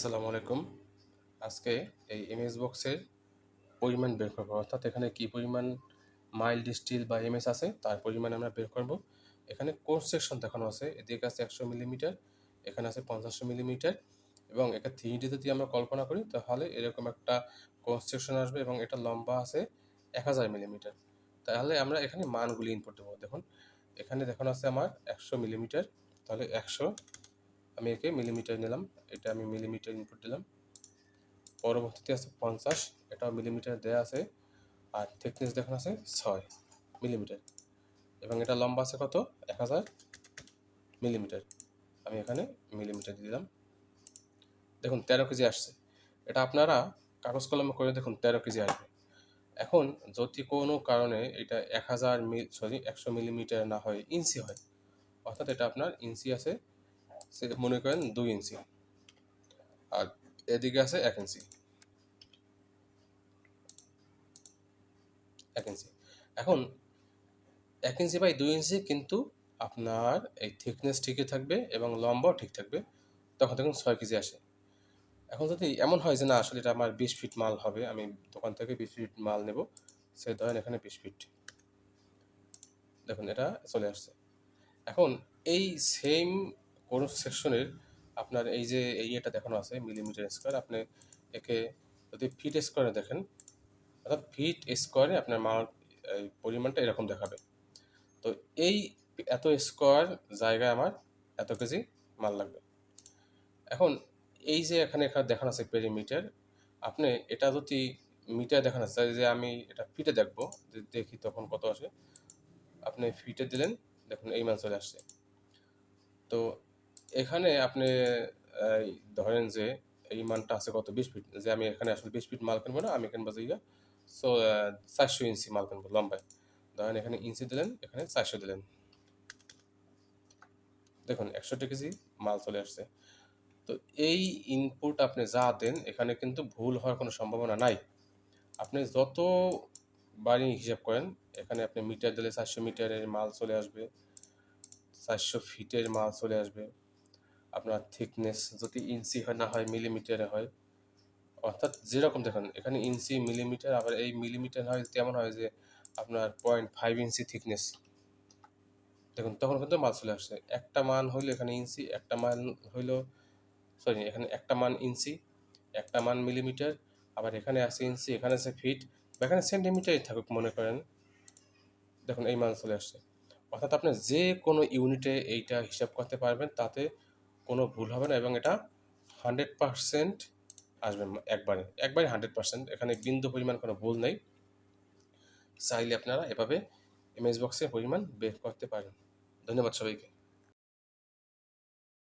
আসসালামু আলাইকুম। আজকে এই এমএস বক্সের পরিমাণ বের করব। অর্থাৎ এখানে কি পরিমাণ মাইল্ড স্টিল বা এমএস আছে, তার পরিমাণ আমরা বের করব। এখানে কোর্স সেকশন দেখানো আছে, এদিকে আছে একশো মিলিমিটার এখানে আছে পঞ্চাশশো মিলিমিটার এবং এটা থ্রি ডি যদি আমরা কল্পনা করি, তাহলে এরকম একটা কোর্স সেকশন আসবে এবং এটা লম্বা আছে এক হাজার মিলিমিটার তাহলে আমরা এখানে মানগুলি ইনপুট দেবো। দেখুন, এখানে দেখানো আছে আমার একশো মিলিমিটার তাহলে একশো আমি একে মিলিমিটার নিলাম, এটা আমি মিলিমিটার ইনপুট দিলাম। পরবর্তীতে আছে পঞ্চাশ, এটাও মিলিমিটার দেওয়া আছে, আর থিকনেস দেখানো আছে ছয় মিলিমিটার এবং এটা লম্বা আছে কত? এক হাজার মিলিমিটার আমি এখানে মিলিমিটার দিলাম। দেখুন, তেরো কেজি আসছে। এটা আপনারা কাগজ কলমে করে দেখুন, তেরো কেজি আসবে। এখন যদি কোনো কারণে এটা এক হাজার মিল সরি একশো মিলিমিটার না হয়, ইঞ্চি হয়, অর্থাৎ এটা আপনার ইঞ্চি আছে মনে করেন দুই ইঞ্চি। আর এদিকে আছে এক ইঞ্চি। এক ইঞ্চি। এখন এক ইঞ্চি বাই দুই ইঞ্চি কিন্তু আপনার এই থিকনেস ঠিকই থাকবে এবং লম্বাও ঠিক থাকবে। তখন দেখুন ছয় কেজি আসে। এখন যদি এমন হয় যে না, আসলে এটা আমার বিশ ফিট মাল হবে, আমি দোকান থেকে বিশ ফিট মাল নেব, সে ধরেন এখানে বিশ ফিট দেখুন, এটা চলে আসছে। এখন এই সেম কোন সেকশনের আপনার এই যে এই ইয়েটা দেখানো আছে মিলিমিটার স্কোয়ার আপনি একে যদি ফিট স্কোয়ারে দেখেন, অর্থাৎ ফিট স্কোয়ারে আপনার মাল, এই পরিমাণটা এরকম দেখাবে। তো এই এত স্কোয়ার জায়গায় আমার এত কেজি মাল লাগবে। এখন এই যে এখানে এখানে দেখানো আছে পেরিমিটার আপনি এটা যদি মিটার দেখানো আছে যে আমি এটা ফিটে দেখব দেখি তখন কত আসে। আপনি ফিটে দিলেন, দেখুন, এই মান চলে আসছে। তো এখানে আপনি ধরেন যে এই মানটা আছে কত? বিশ ফিট। যে আমি এখানে আসলে বিশ ফিট মাল কিনবো না, আমি কিনবো যে সো চারশো ইঞ্চি মাল কিনবো লম্বায়। ধরেন এখানে ইঞ্চি দিলেন, এখানে চারশো দিলেন। দেখুন, একশোটা কেজি মাল চলে আসছে। তো এই ইনপুট আপনি যা দেন, এখানে কিন্তু ভুল হওয়ার কোনো সম্ভাবনা নাই। আপনি যত বাড়ি হিসাব করেন, এখানে আপনি মিটার দিলে চারশো মিটারের মাল চলে আসবে, চারশো ফিটের মাল চলে আসবে। আপনার থিকনেস যদি ইঞ্চি হয় না হয় মিলিমিটারে হয়, অর্থাৎ যেরকম দেখুন, এখানে ইঞ্চি মিলিমিটার আবার এই মিলিমিটার হয়, তেমন হয় যে আপনার পয়েন্ট ফাইভ ইঞ্চি থিকনেস দেখুন, তখন কিন্তু মাল চলে আসছে। একটা মান হইল এখানে ইঞ্চি একটা মান হইল সরি এখানে একটা মান ইঞ্চি একটা মান মিলিমিটার আবার এখানে আছে ইঞ্চি এখানে আছে ফিট বা এখানে সেন্টিমিটারই থাকুক, মনে করেন। দেখুন, এই মান চলে আসছে। অর্থাৎ আপনি যে কোনো ইউনিটে এইটা হিসাব করতে পারবেন, তাতে কোনো ভুল হবে না এবং এটা হান্ড্রেড পারসেন্ট আসবে একবারে একবারে হান্ড্রেড পারসেন্ট। এখানে বিন্দু পরিমাণ কোনো ভুল নেই। চাইলে আপনারা এভাবে এমএস বক্সের পরিমাণ বের করতে পারেন। ধন্যবাদ সবাইকে।